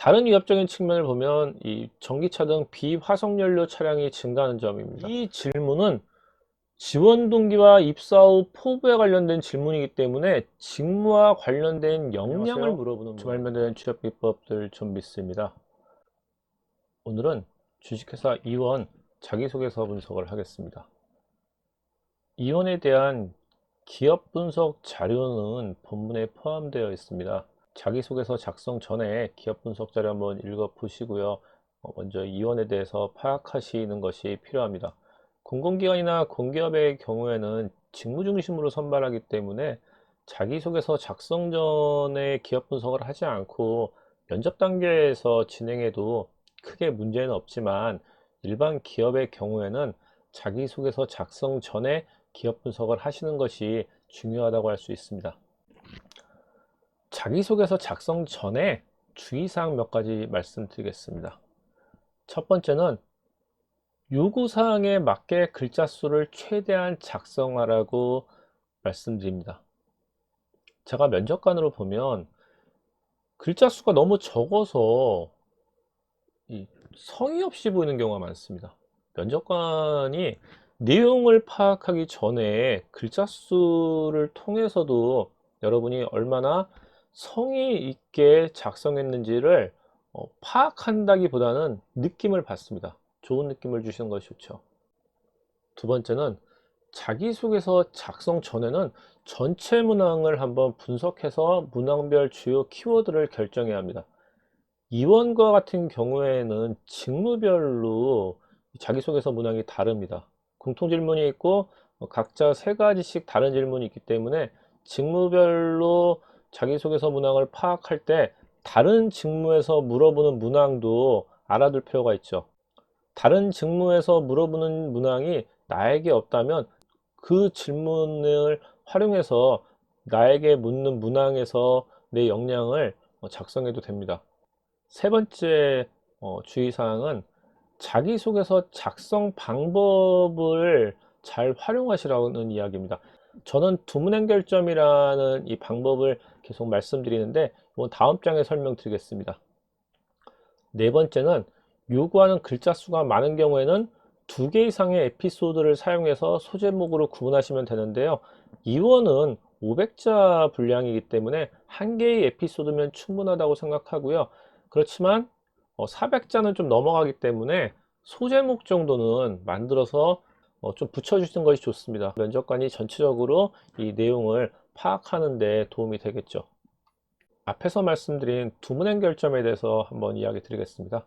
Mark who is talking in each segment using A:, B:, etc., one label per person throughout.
A: 다른 위협적인 측면을 보면 이 전기차 등 비화석연료 차량이 증가하는 점입니다. 이 질문은 지원 동기와 입사 후 포부에 관련된 질문이기 때문에 직무와 관련된 역량을
B: 안녕하세요.
A: 물어보는 주말면된 취업 비법들 좀 믿습니다. 오늘은 주식회사 이원 자기소개서 분석을 하겠습니다. 이원에 대한 기업 분석 자료는 본문에 포함되어 있습니다. 자기소개서 작성 전에 기업 분석 자료 한번 읽어 보시고요. 어, 먼저 이원에 대해서 파악하시는 것이 필요합니다. 공공기관이나 공기업의 경우에는 직무 중심으로 선발하기 때문에 자기소개서 작성 전에 기업 분석을 하지 않고 면접 단계에서 진행해도 크게 문제는 없지만 일반 기업의 경우에는 자기소개서 작성 전에 기업 분석을 하시는 것이 중요하다고 할 수 있습니다. 자기소개서 작성 전에 주의사항 몇 가지 말씀드리겠습니다. 첫 번째는 요구사항에 맞게 글자 수를 최대한 작성하라고 말씀드립니다. 제가 면접관으로 보면 글자 수가 너무 적어서 이 성의 없이 보이는 경우가 많습니다. 면접관이 내용을 파악하기 전에 글자 수를 통해서도 여러분이 얼마나 성의 있게 작성했는지를 어, 파악한다기보다는 느낌을 받습니다. 좋은 느낌을 주시는 것이 좋죠. 두 번째는 자기소개서 작성 전에는 전체 문항을 한번 분석해서 문항별 주요 키워드를 결정해야 합니다. 이원과 같은 경우에는 직무별로 자기소개서 문항이 다릅니다. 공통 질문이 있고 어, 각자 세 가지씩 다른 질문이 있기 때문에 직무별로 자기소개서 문항을 파악할 때 다른 직무에서 물어보는 문항도 알아둘 필요가 있죠. 다른 직무에서 물어보는 문항이 나에게 없다면 그 질문을 활용해서 나에게 묻는 문항에서 내 역량을 어, 작성해도 됩니다. 세 번째 어, 주의사항은 자기소개서 작성 방법을 잘 활용하시라는 이야기입니다. 저는 두문행 결점이라는 이 방법을 계속 말씀드리는데 다음 장에 설명드리겠습니다. 네 번째는 요구하는 글자 수가 많은 경우에는 두 개 이상의 에피소드를 사용해서 소제목으로 구분하시면 되는데요. 이원은 500자 분량이기 때문에 한 개의 에피소드면 충분하다고 생각하고요. 그렇지만 400자는 좀 넘어가기 때문에 소제목 정도는 만들어서 어, 좀 붙여주시는 것이 좋습니다. 면접관이 전체적으로 이 내용을 파악하는 데 도움이 되겠죠. 앞에서 말씀드린 두문행 결점에 대해서 한번 이야기 드리겠습니다.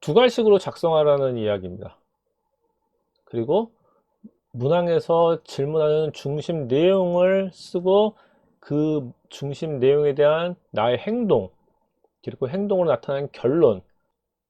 A: 두 갈식으로 작성하라는 이야기입니다. 그리고 문항에서 질문하는 중심 내용을 쓰고 그 중심 내용에 대한 나의 행동, 그리고 행동으로 나타난 결론,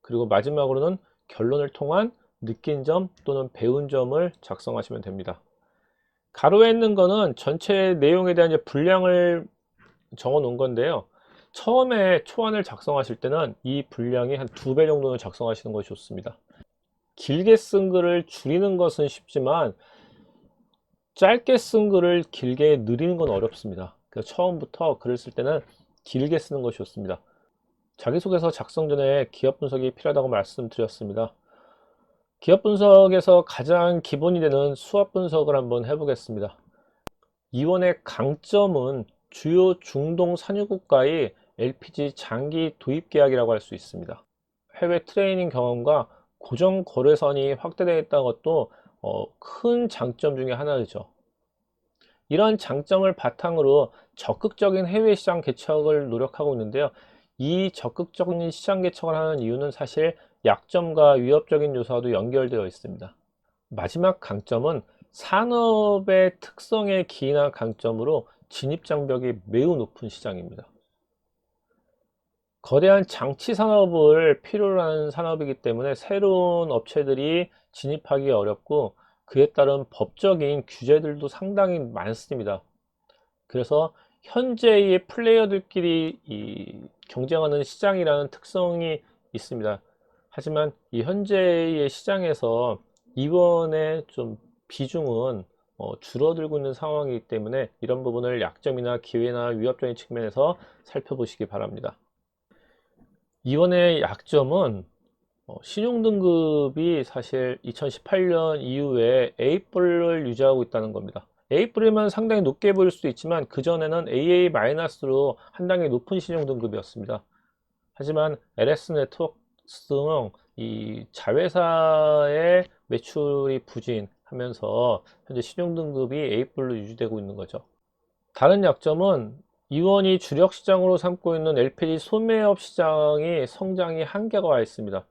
A: 그리고 마지막으로는 결론을 통한 느낀 점 또는 배운 점을 작성하시면 됩니다. 가로에 있는 거는 전체 내용에 대한 분량을 적어 놓은 건데요. 처음에 초안을 작성하실 때는 이 분량이 한 두 배 정도는 작성하시는 것이 좋습니다. 길게 쓴 글을 줄이는 것은 쉽지만 짧게 쓴 글을 길게 늘리는 건 어렵습니다. 그래서 처음부터 글을 쓸 때는 길게 쓰는 것이 좋습니다. 자기소개서 작성 전에 기업 분석이 필요하다고 말씀드렸습니다. 기업 분석에서 가장 기본이 되는 수압 분석을 한번 해보겠습니다. 이원의 강점은 주요 중동 산유국가의 LPG 장기 도입 계약이라고 할 수 있습니다. 해외 트레이닝 경험과 고정 거래선이 확대되어 있다는 것도 어, 큰 장점 중에 하나죠. 이런 장점을 바탕으로 적극적인 해외 시장 개척을 노력하고 있는데요. 이 적극적인 시장 개척을 하는 이유는 사실 약점과 위협적인 요소와도 연결되어 있습니다. 마지막 강점은 산업의 특성에 기인한 강점으로 진입 장벽이 매우 높은 시장입니다. 거대한 장치 산업을 필요로 하는 산업이기 때문에 새로운 업체들이 진입하기 어렵고 그에 따른 법적인 규제들도 상당히 많습니다. 그래서 현재의 플레이어들끼리 경쟁하는 시장이라는 특성이 있습니다. 하지만 이 현재의 시장에서 이번에 좀 비중은 어, 줄어들고 있는 상황이기 때문에 이런 부분을 약점이나 기회나 위협적인 측면에서 살펴보시기 바랍니다. 이번의 약점은 어, 신용등급이 사실 2018년 이후에 A뿔을 유지하고 있다는 겁니다. A뿔이면 상당히 높게 보일 수도 있지만 그전에는 AA-로 한 단계 높은 신용등급이었습니다. 하지만 LS 네트워크 등 이 자회사의 매출이 부진하면서 현재 신용등급이 A뿔로 유지되고 있는 거죠. 다른 약점은 이원이 주력 시장으로 삼고 있는 LPG 소매업 시장이 성장이 한계가 와 있습니다.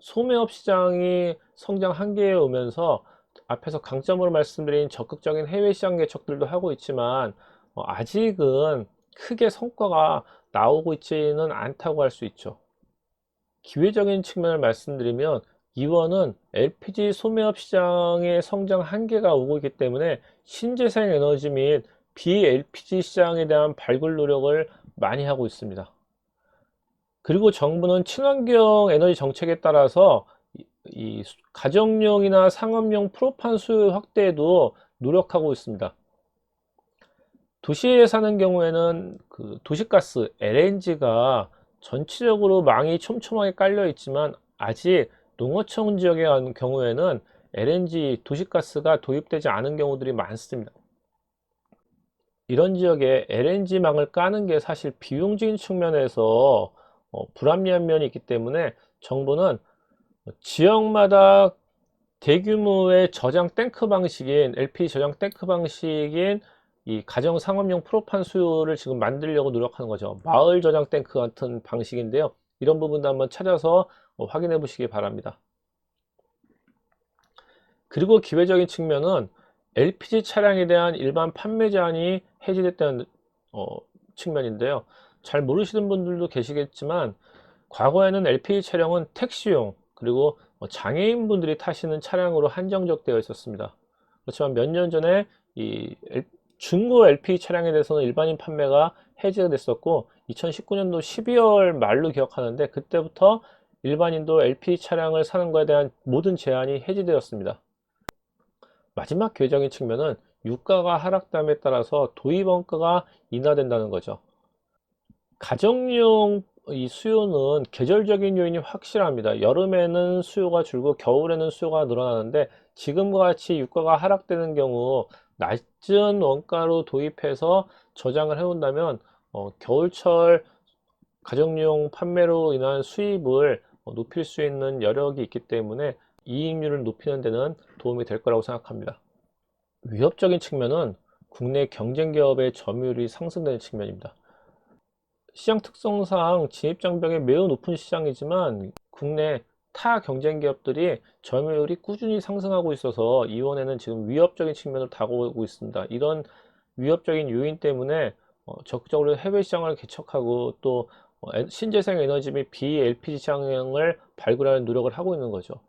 A: 소매업 시장이 성장 한계에 오면서 앞에서 강점으로 말씀드린 적극적인 해외 시장 개척들도 하고 있지만 어, 아직은 크게 성과가 나오고 있지는 않다고 할 수 있죠. 기회적인 측면을 말씀드리면 이원은 LPG 소매업 시장의 성장 한계가 오고 있기 때문에 신재생 에너지 및 BLPG 시장에 대한 발굴 노력을 많이 하고 있습니다. 그리고 정부는 친환경 에너지 정책에 따라서 이, 이 가정용이나 상업용 프로판 수요 확대에도 노력하고 있습니다. 도시에 사는 경우에는 그 도시가스 LNG가 전체적으로 망이 촘촘하게 깔려 있지만 아직 농어촌 가는 경우에는 LNG 도시가스가 도입되지 않은 경우들이 많습니다. 이런 지역에 LNG망을 까는 게 사실 비용적인 측면에서 어, 불합리한 면이 있기 때문에 정부는 지역마다 대규모의 저장 탱크 방식인 LP 저장 탱크 방식인 이 가정 상업용 프로판 수요를 지금 만들려고 노력하는 거죠. 마을 저장 탱크 같은 방식인데요. 이런 부분도 한번 찾아서 어, 확인해 보시기 바랍니다. 그리고 기회적인 측면은 LPG 차량에 대한 일반 판매 제한이 해지됐다는 어, 측면인데요. 잘 모르시는 분들도 계시겠지만 과거에는 LPG 차량은 택시용 그리고 뭐 장애인분들이 타시는 차량으로 한정적 되어 있었습니다. 그렇지만 몇 년 전에 이 중고 LPG 차량에 대해서는 일반인 판매가 해제가 됐었고 2019년도 12월 말로 기억하는데 그때부터 일반인도 LPG 차량을 사는 것에 대한 모든 제한이 해제되었습니다. 마지막 궤적인 측면은 유가가 하락됨에 따라서 도입 원가가 인하된다는 거죠. 가정용 이 수요는 계절적인 요인이 확실합니다. 여름에는 수요가 줄고 겨울에는 수요가 늘어나는데 지금과 같이 유가가 하락되는 경우 낮은 원가로 도입해서 저장을 해온다면 어, 겨울철 가정용 판매로 인한 수입을 어, 높일 수 있는 여력이 있기 때문에 이익률을 높이는 데는 도움이 될 거라고 생각합니다. 위협적인 측면은 국내 경쟁 기업의 점유율이 상승되는 측면입니다. 시장 특성상 진입장벽이 매우 높은 시장이지만 국내 타 경쟁 기업들이 점유율이 꾸준히 상승하고 있어서 이원에는 지금 위협적인 측면을 다가오고 있습니다. 이런 위협적인 요인 때문에 어, 적극적으로 해외 시장을 개척하고 또 어, 신재생 에너지 및 BLPG 시장을 발굴하는 노력을 하고 있는 거죠.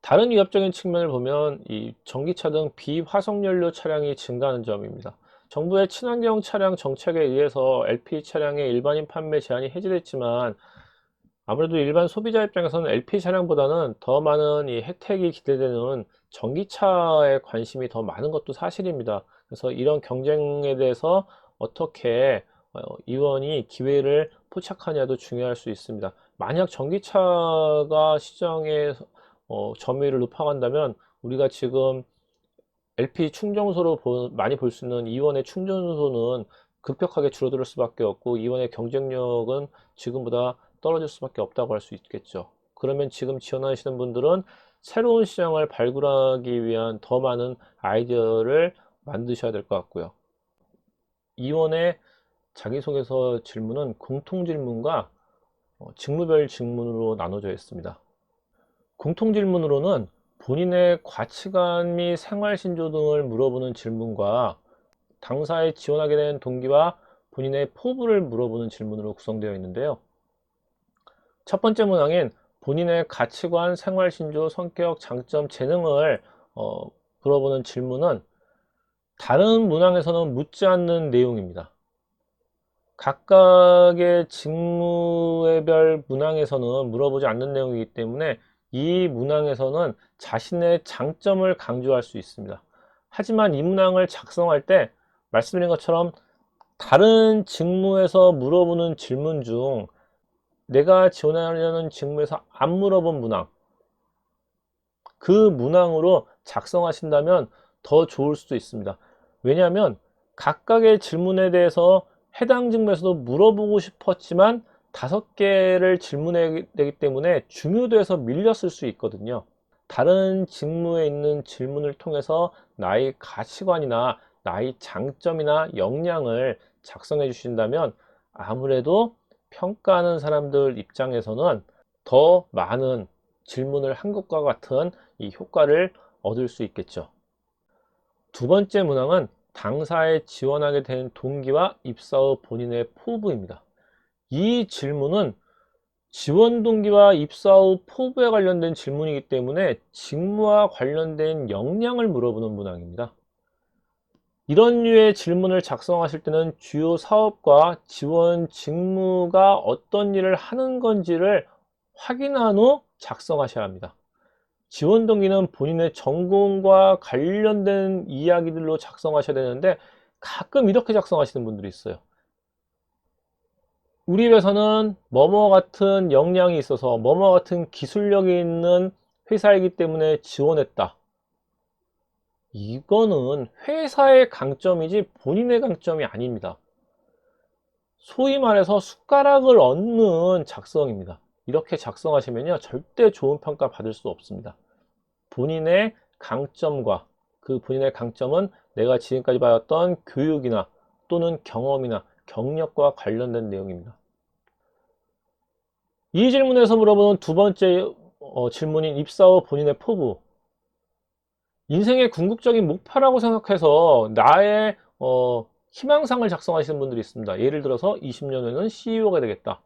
A: 다른 위협적인 측면을 보면 이 전기차 등 비화석연료 차량이 증가하는 점입니다. 정부의 친환경 차량 정책에 의해서 LP 차량의 일반인 판매 제한이 해제됐지만 아무래도 일반 소비자 입장에서는 LP 차량보다는 더 많은 이 혜택이 기대되는 전기차에 관심이 더 많은 것도 사실입니다. 그래서 이런 경쟁에 대해서 어떻게 어, 이원이 기회를 포착하냐도 중요할 수 있습니다. 만약 전기차가 시장에 어, 점유율을 높아간다면 우리가 지금 LP 충전소로 보, 많이 볼 수 있는 이원의 충전소는 급격하게 줄어들 수밖에 없고 이원의 경쟁력은 지금보다 떨어질 수밖에 없다고 할 수 있겠죠. 그러면 지금 지원하시는 분들은 새로운 시장을 발굴하기 위한 더 많은 아이디어를 만드셔야 될 것 같고요. 이원의 자기소개서 질문은 공통 질문과 어, 직무별 질문으로 나눠져 있습니다. 공통 질문으로는 본인의 가치관 및 생활신조 등을 물어보는 질문과 당사에 지원하게 된 동기와 본인의 포부를 물어보는 질문으로 구성되어 있는데요. 첫 번째 문항인 본인의 가치관, 생활 신조, 성격, 장점, 재능을 어, 물어보는 질문은 다른 문항에서는 묻지 않는 내용입니다. 각각의 직무의별 문항에서는 물어보지 않는 내용이기 때문에 이 문항에서는 자신의 장점을 강조할 수 있습니다. 하지만 이 문항을 작성할 때 말씀드린 것처럼 다른 직무에서 물어보는 질문 중 내가 지원하려는 직무에서 안 물어본 문항, 그 문항으로 작성하신다면 더 좋을 수도 있습니다. 왜냐하면 각각의 질문에 대해서 해당 직무에서도 물어보고 싶었지만 다섯 개를 질문해내기 때문에 중요도에서 밀렸을 수 있거든요. 다른 직무에 있는 질문을 통해서 나의 가치관이나 나의 장점이나 역량을 작성해 주신다면 아무래도 평가하는 사람들 입장에서는 더 많은 질문을 한 것과 같은 이 효과를 얻을 수 있겠죠. 두 번째 문항은 당사에 지원하게 된 동기와 입사 후 본인의 포부입니다. 이 질문은 지원 동기와 입사 후 포부에 관련된 질문이기 때문에 직무와 관련된 역량을 물어보는 문항입니다. 이런 류의 질문을 작성하실 때는 주요 사업과 지원 직무가 어떤 일을 하는 건지를 확인한 후 작성하셔야 합니다. 지원 동기는 본인의 전공과 관련된 이야기들로 작성하셔야 되는데 가끔 이렇게 작성하시는 분들이 있어요. 우리 회사는 뭐뭐 같은 역량이 있어서 뭐뭐 같은 기술력이 있는 회사이기 때문에 지원했다. 이거는 회사의 강점이지 본인의 강점이 아닙니다. 소위 말해서 숟가락을 얹는 작성입니다. 이렇게 작성하시면요 절대 좋은 평가 받을 수 없습니다. 본인의 강점과 그 본인의 강점은 내가 지금까지 받았던 교육이나 또는 경험이나 경력과 관련된 내용입니다. 이 질문에서 물어보는 두 번째 어, 질문인 입사 후 본인의 포부 인생의 궁극적인 목표라고 생각해서 나의 어, 희망상을 작성하시는 분들이 있습니다. 예를 들어서 20년 후에는 CEO가 되겠다.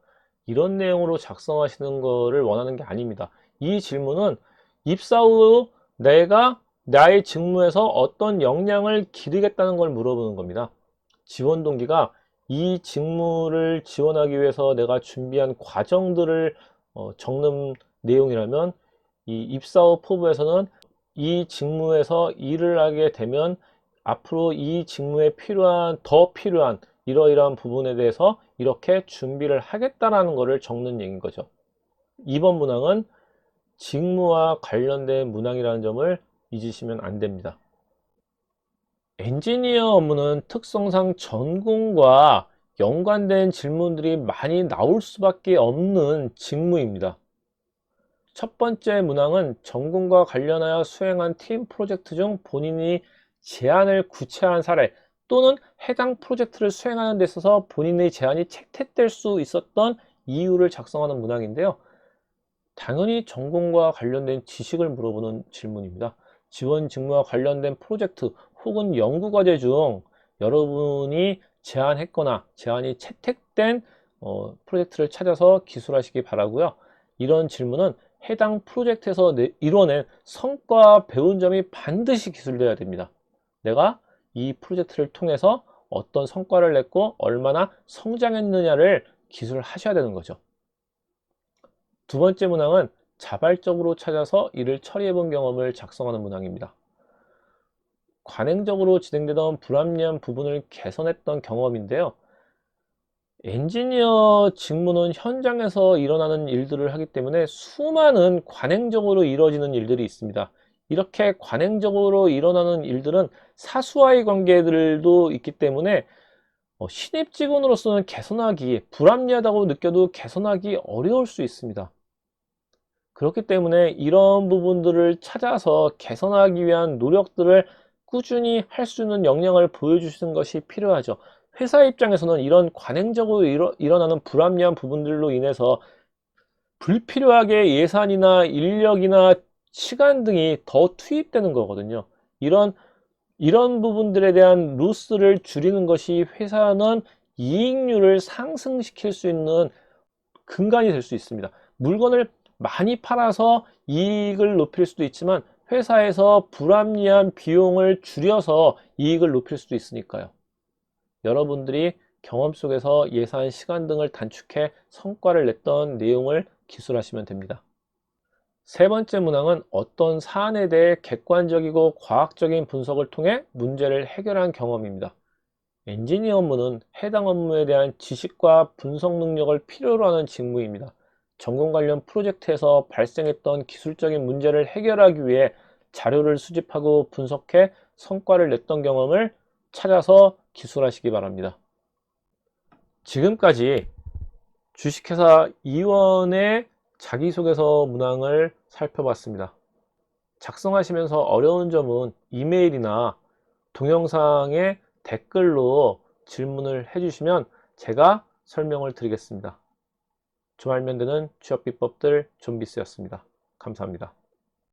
A: 이런 내용으로 작성하시는 거를 원하는 게 아닙니다. 이 질문은 입사 후 내가 나의 직무에서 어떤 역량을 기르겠다는 걸 물어보는 겁니다. 지원 동기가 이 직무를 지원하기 위해서 내가 준비한 과정들을 어, 적는 내용이라면 이 입사 후 포부에서는 이 직무에서 일을 하게 되면 앞으로 이 직무에 필요한 더 필요한 이러이러한 부분에 대해서 이렇게 준비를 하겠다라는 것을 적는 얘기인 거죠. 2번 문항은 직무와 관련된 문항이라는 점을 잊으시면 안 됩니다. 엔지니어 업무는 특성상 전공과 연관된 질문들이 많이 나올 수밖에 없는 직무입니다. 첫 번째 문항은 전공과 관련하여 수행한 팀 프로젝트 중 본인이 제안을 구체화한 사례 또는 해당 프로젝트를 수행하는 데 있어서 본인의 제안이 채택될 수 있었던 이유를 작성하는 문항인데요. 당연히 전공과 관련된 지식을 물어보는 질문입니다. 지원 직무와 관련된 프로젝트 혹은 연구과제 중 여러분이 제안했거나 제안이 채택된 어, 프로젝트를 찾아서 기술하시기 바라고요. 이런 질문은 해당 프로젝트에서 이뤄낸 성과 배운 점이 반드시 기술돼야 됩니다. 내가 이 프로젝트를 통해서 어떤 성과를 냈고 얼마나 성장했느냐를 기술하셔야 되는 거죠. 두 번째 문항은 자발적으로 찾아서 이를 처리해 본 경험을 작성하는 문항입니다. 관행적으로 진행되던 불합리한 부분을 개선했던 경험인데요. 엔지니어 직무는 현장에서 일어나는 일들을 하기 때문에 수많은 관행적으로 이루어지는 일들이 있습니다. 이렇게 관행적으로 일어나는 일들은 사수와의 관계들도 있기 때문에 어, 신입 직원으로서는 개선하기, 불합리하다고 느껴도 개선하기 어려울 수 있습니다. 그렇기 때문에 이런 부분들을 찾아서 개선하기 위한 노력들을 꾸준히 할 수 있는 역량을 보여주시는 것이 필요하죠. 회사 입장에서는 이런 관행적으로 일어, 일어나는 불합리한 부분들로 인해서 불필요하게 예산이나 인력이나 시간 등이 더 투입되는 거거든요. 이런 이런 부분들에 대한 로스를 줄이는 것이 회사는 이익률을 상승시킬 수 있는 근간이 될 수 있습니다. 물건을 많이 팔아서 이익을 높일 수도 있지만 회사에서 불합리한 비용을 줄여서 이익을 높일 수도 있으니까요. 여러분들이 경험 속에서 예산, 시간 등을 단축해 성과를 냈던 내용을 기술하시면 됩니다. 세 번째 문항은 어떤 사안에 대해 객관적이고 과학적인 분석을 통해 문제를 해결한 경험입니다. 엔지니어 업무는 해당 업무에 대한 지식과 분석 능력을 필요로 하는 직무입니다. 전공 관련 프로젝트에서 발생했던 기술적인 문제를 해결하기 위해 자료를 수집하고 분석해 성과를 냈던 경험을 찾아서 기술하시기 바랍니다. 지금까지 주식회사 이원의 자기소개서 문항을 살펴봤습니다. 작성하시면서 어려운 점은 이메일이나 동영상에 댓글로 질문을 해주시면 제가 설명을 드리겠습니다. 좀 알면 되는 취업 비법들 좀비스였습니다. 감사합니다.